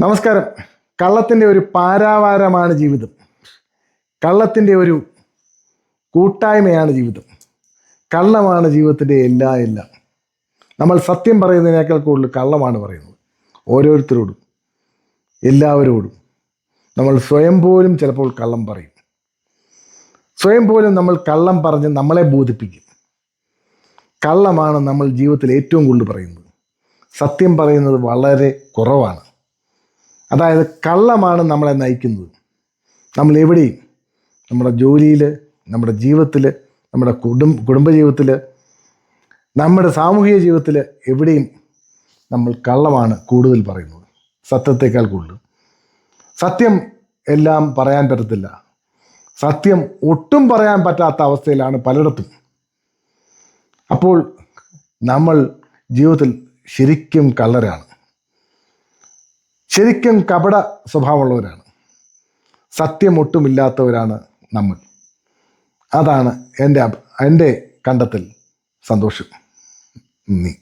നമസ്കാരം. കള്ളത്തിന്റെ ഒരു പാരാവാരമാണ് ജീവിതം. കള്ളത്തിന്റെ ഒരു കൂട്ടായ്മയാണ് ജീവിതം. കള്ളമാണ് ജീവിതത്തിന്റെ എല്ലാ എല്ലാം. നമ്മൾ സത്യം പറയുന്നതിനേക്കാൾ കൂടുതൽ കള്ളമാണ് പറയുന്നത്. ഓരോരുത്തരോടും എല്ലാവരോടും. നമ്മൾ സ്വയം പോലും ചിലപ്പോൾ കള്ളം പറയും. സ്വയം പോലും നമ്മൾ കള്ളം പറഞ്ഞ് നമ്മളെ ബോധിപ്പിക്കും. കള്ളമാണ് നമ്മൾ ജീവിതത്തിൽ ഏറ്റവും കൂടുതൽ പറയുന്നത്. സത്യം പറയുന്നത് വളരെ കുറവാണ്. അതായത് കള്ളമാണ് നമ്മളെ നയിക്കുന്നത്. നമ്മൾ എവിടെയും നമ്മുടെ ജോലിയിൽ നമ്മുടെ ജീവിതത്തിൽ നമ്മുടെ കുടും കുടുംബജീവിതത്തിൽ നമ്മുടെ സാമൂഹിക ജീവിതത്തിൽ എവിടെയും നമ്മൾ കള്ളമാണ് കൂടുതൽ പറയുന്നത്. സത്യത്തേക്കാൾ കൂടുതൽ. സത്യം എല്ലാം പറയാൻ പറ്റത്തില്ല. സത്യം ഒട്ടും പറയാൻ പറ്റാത്ത അവസ്ഥയിലാണ് പലയിടത്തും. അപ്പോൾ നമ്മൾ ജീവിതത്തിൽ ശരിക്കും കള്ളരാണ്. ശരിക്കും കപട സ്വഭാവമുള്ളവരാണ്. സത്യം ഒട്ടുമില്ലാത്തവരാണ് നമ്മൾ. അതാണ് എന്റെ എന്റെ കണ്ടെത്തൽ. സന്തോഷം. നന്ദി.